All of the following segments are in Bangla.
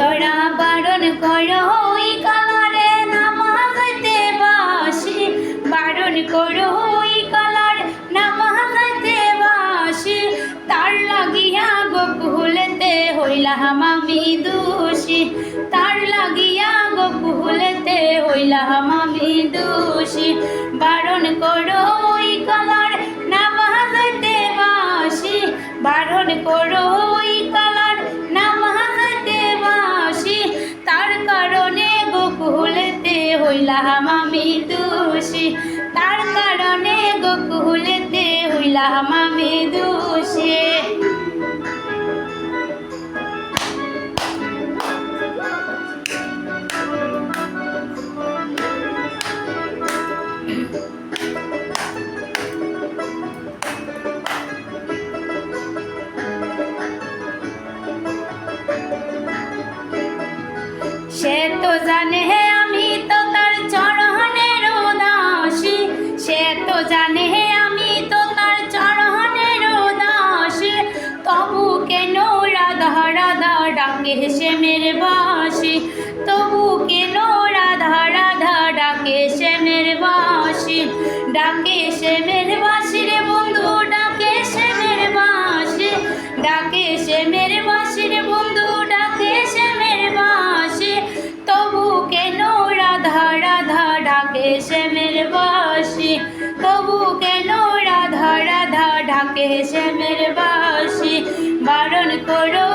তোরা বারণ করো, ওই কালারে নামাজতে বাসি। বারণ করো, ওই কালার নামাজতে বাসি। তার লাগিয়া গোকুলেতে হইলাম আমি দোষী। তার লাগিয়া গোকুলেতে হইলাম আমি দোষী। বারণ করো, ওই কালার নামাজতে বাসি। বারণ করো হইলাম আমি দোষী। তার কারণে গোকুলেতে হইলাম আমি দোষী। সে তো জানে হে ডাকে সে মেরে বাসি তবু কেন রাধা রাধা ডাকে সে মেরে বাসি ডাকে সে মেরে বাসি রে বন্ধু, ডাকে সে মেরে বাসি ডাকে সে মেরে বাসি রে বন্ধু, ডাকে সে মেরে বাসি তবু কেন রাধা রাধা ডাকে সে মেরে বাসি তবু কেন রাধা রাধা ডাকে সে মেরে বাসি বারণ করো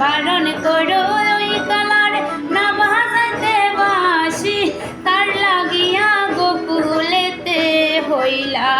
বারণ করো ওই কালার না বাসি তার লাগিয়া গোকুলেতে হইলা